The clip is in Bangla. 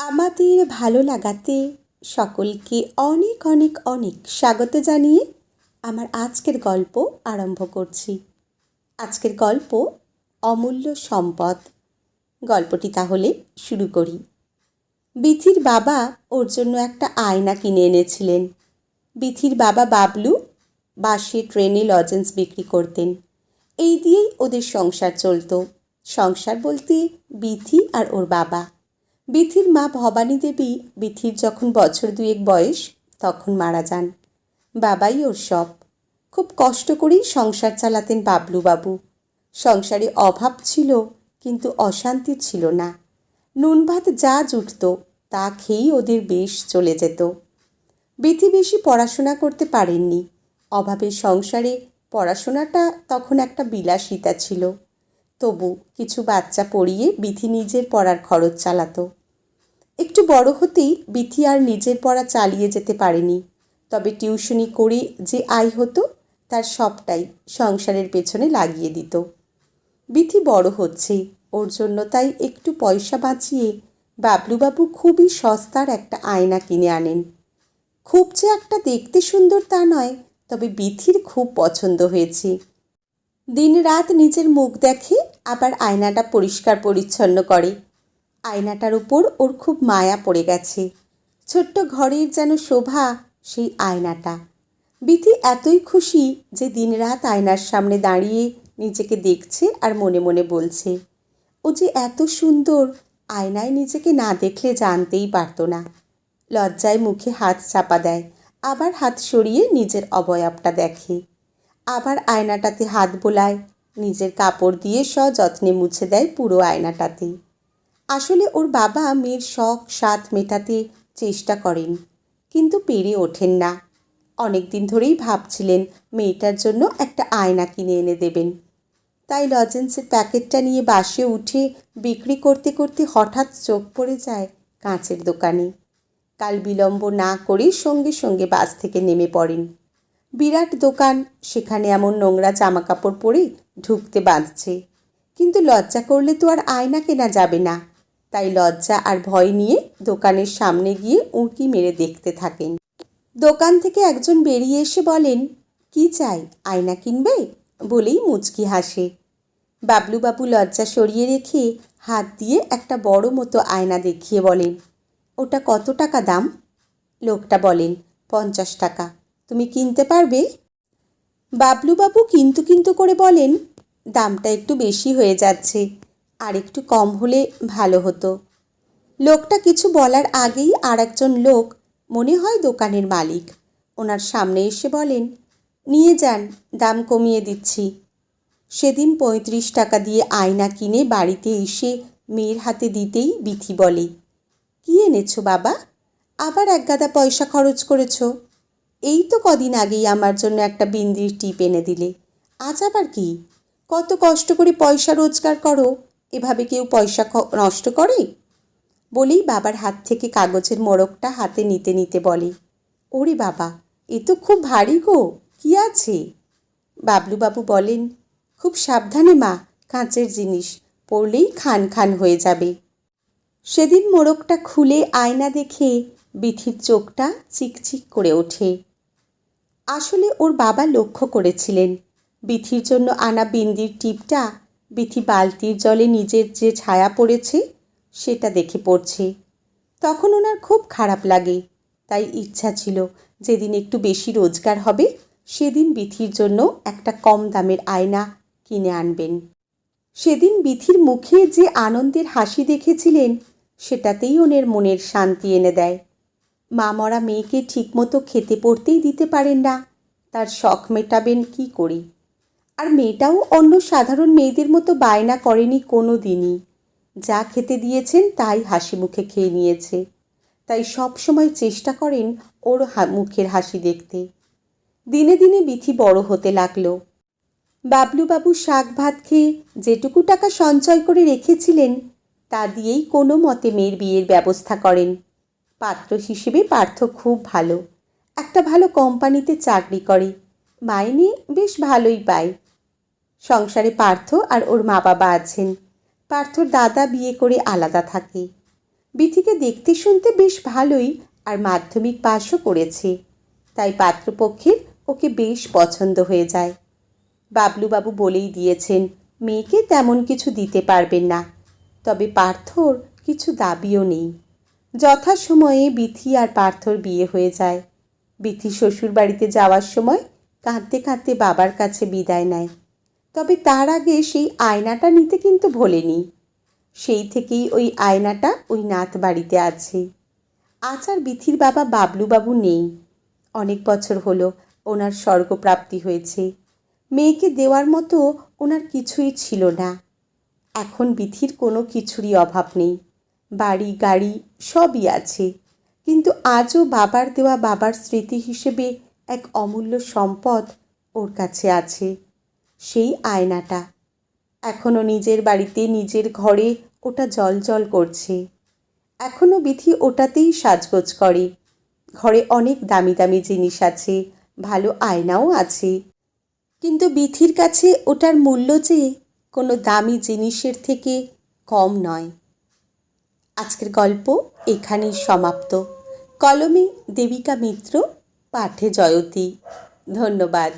আমাদের ভালো লাগাতে সকলকে অনেক অনেক অনেক স্বাগত জানিয়ে আমার আজকের গল্প আরম্ভ করছি। আজকের গল্প অমূল্য সম্পদ। গল্পটি তাহলে শুরু করি। বিথির বাবা ওর জন্য একটা আয়না কিনে এনেছিলেন। বিথির বাবা বাবলু বাসে ট্রেনে লজেন্স বিক্রি করতেন। এই দিয়েই ওদের সংসার চলতো। সংসার বলতে বিথি আর ওর বাবা। বিথির মা ভবানী দেবী বিথির যখন বছর দুয়েক বয়স, তখন মারা যান। বাবাই ওর সব। খুব কষ্ট করেই সংসার চালাতেন বাবলু বাবু সংসারে অভাব ছিল, কিন্তু অশান্তি ছিল না। নুন ভাত যা জুটত, তা খেয়েই ওদের বেশ চলে যেত। বিথি বেশি পড়াশোনা করতে পারেননি। অভাবে সংসারে পড়াশোনাটা তখন একটা বিলাসিতা ছিল। তবু কিছু বাচ্চা পড়িয়ে বিথি নিজের পড়ার খরচ চালাতো। একটু বড় হতেই বিথি আর নিজের পড়া চালিয়ে যেতে পারেনি। তবে টিউশনি করে যে আয় হতো, তার সবটাই সংসারের পেছনে লাগিয়ে দিত। বিথি বড় হচ্ছে, ওর জন্য তাই একটু পয়সা বাঁচিয়ে বাবলুবাবু খুবই সস্তার একটা আয়না কিনে আনেন। খুব যে একটা দেখতে সুন্দর তা নয়, তবে বিথির খুব পছন্দ হয়েছে। দিন রাত নিজের মুখ দেখে আবার আয়নাটা পরিষ্কার পরিচ্ছন্ন করে। আয়নাটার উপর ওর খুব মায়া পড়ে গেছে। ছোট্ট ঘরের যেন শোভা সেই আয়নাটা। বিথি এতই খুশি যে দিনরাত আয়নার সামনে দাঁড়িয়ে নিজেকে দেখছে আর মনে মনে বলছে, ও যে এত সুন্দর, আয়নায় নিজেকে না দেখলে জানতেই পারতো না। লজ্জায় মুখে হাত চাপা দেয়, আবার হাত সরিয়ে নিজের অবয়বটা দেখে। আবার আয়নাটাতে হাত বোলায়, নিজের কাপড় দিয়ে সযত্নে মুছে দেয় পুরো আয়নাটাতে। আসলে ওর বাবা মেয়ের শখ, স্বাদ মেটাতে চেষ্টা করেন, কিন্তু পেরে ওঠেন না। অনেক দিন ধরেই ভাবছিলেন মেয়েটার জন্য একটা আয়না কিনে এনে দেবেন। তাই লজেন্সের প্যাকেটটা নিয়ে বাসে উঠে বিক্রি করতে করতে হঠাৎ চোখ পড়ে যায় কাঁচের দোকানে। কাল বিলম্ব না করে সঙ্গে সঙ্গে বাস থেকে নেমে পড়েন। বিরাট দোকান, সেখানে এমন নোংরা জামাকাপড় পরে ঢুকতে বাঁধছে। কিন্তু লজ্জা করলে তো আর আয়না কেনা যাবে না। তাই লজ্জা আর ভয় নিয়ে দোকানের সামনে গিয়ে উঁকি মেরে দেখতে থাকেন। দোকান থেকে একজন বেরিয়ে এসে বলেন, কি চাই, আয়না কিনবে? বলেই মুচকি হাসে। বাবলুবাবু লজ্জা সরিয়ে রেখে হাত দিয়ে একটা বড় মতো আয়না দেখিয়ে বলেন, ওটা কত টাকা দাম? লোকটা বলেন, পঞ্চাশ টাকা। তুমি কিনতে পারবে? বাবলুবাবু কিন্তু কিন্তু করে বলেন, দামটা একটু বেশি হয়ে যাচ্ছে। আর একটু কম হলে ভালো হতো। লোকটা কিছু বলার আগেই আর একজন লোক, মনে হয় দোকানের মালিক, ওনার সামনে এসে বলেন, নিয়ে যান, দাম কমিয়ে দিচ্ছি। সেদিন পঁয়ত্রিশ টাকা দিয়ে আয়না কিনে বাড়িতে এসে মেয়ের হাতে দিতেই বিথি বলে, কি এনেছো বাবা? আবার এক গাদা পয়সা খরচ করেছ? এই তো কদিন আগেই আমার জন্য একটা বিন্দির টিপ এনে দিলে, আজ আবার কি? কত কষ্ট করে পয়সা রোজগার করো এভাবে কেউ পয়সা নষ্ট করে? বলেই বাবার হাত থেকে কাগজের মোড়কটা হাতে নিতে নিতে বলে, ওরে বাবা, এ তো খুব ভারী গো, কি আছে? বাবলুবাবু বলেন, খুব সাবধানে মা, কাঁচের জিনিস, পড়লেই খান খান হয়ে যাবে। সেদিন মোড়কটা খুলে আয়না দেখে বিথির চোখটা চিকচিক করে ওঠে। আসলে ওর বাবা লক্ষ্য করেছিলেন, বিথির জন্য আনা বিন্দির টিপটা বিথি বালতির জলে নিজের যে ছায়া পড়েছে, সেটা দেখে পড়ছে। তখন ওনার খুব খারাপ লাগে। তাই ইচ্ছা ছিল যেদিন একটু বেশি রোজগার হবে, সেদিন বিথির জন্য একটা কম দামের আয়না কিনে আনবেন। সেদিন বিথির মুখে যে আনন্দের হাসি দেখেছিলেন, সেটাতেই ওনের মনের শান্তি এনে দেয়। মা মরা মেয়েকে ঠিকমতো খেতে পড়তেই দিতে পারেন না। তার শখ মেটাবেন কি করি? আর মেয়েটাও অন্য সাধারণ মেয়েদের মতো বায়না করেনি কোনো দিনই। যা খেতে দিয়েছেন তাই হাসি মুখে খেয়ে নিয়েছে। তাই সব সময় চেষ্টা করেন ওর মুখের হাসি দেখতে। দিনে দিনে বিথি বড় হতে লাগল। বাবলুবাবু শাক ভাত খেয়ে যেটুকু টাকা সঞ্চয় করে রেখেছিলেন, তা দিয়েই কোনো মতে মেয়ের বিয়ের ব্যবস্থা করেন। পাত্র হিসেবে পার্থ খুব ভালো। একটা ভালো কোম্পানিতে চাকরি করে। মাইনে বেশ ভালোই পায়। সংসারে পার্থ আর ওর মা বাবা আছেন। পার্থর দাদা বিয়ে করে আলাদা থাকে। বিথিকে দেখতে শুনতে বেশ ভালোই আর মাধ্যমিক পাশও করেছে। তাই পাত্রপক্ষের ওকে বেশ পছন্দ হয়ে যায়। বাবলুবাবু বলেই দিয়েছেন, মেয়েকে তেমন কিছু দিতে পারবেন না। তবে পার্থর কিছু দাবিও নেই। যথাসময়ে বিথি আর পার্থর বিয়ে হয়ে যায়। বিথি শ্বশুর বাড়িতে যাওয়ার সময় কাঁদতে কাঁদতে বাবার কাছে বিদায় নেয়। তবে তার আগে সেই আয়নাটা নিতে কিন্তু ভোলেনি। সেই থেকেই ওই আয়নাটা ওই নাত বাড়িতে আছে। আচার বিথির বাবা বাবলুবাবু নেই। অনেক বছর হলো ওনার স্বর্গপ্রাপ্তি হয়েছে। মেয়েকে দেওয়ার মতো ওনার কিছুই ছিল না। এখন বিথির কোনো কিছুরই অভাব নেই। বাড়ি, গাড়ি সবই আছে। কিন্তু আজও বাবার দেওয়া বাবার স্মৃতি হিসেবে এক অমূল্য সম্পদ ওর কাছে আছে। সেই আয়নাটা। এখনও নিজের বাড়িতে নিজের ঘরে ওটা জল জল করছে। এখনও বিথি ওটাতেই সাজগোজ করে। ঘরে অনেক দামি দামি জিনিস আছে, ভালো আয়নাও আছে। কিন্তু বিথির কাছে ওটার মূল্য যে কোনো দামি জিনিসের থেকে কম নয়। আজকের গল্প এখানেই সমাপ্ত। কলমে দেবিকা মিত্র, পাঠে জয়তী। ধন্যবাদ।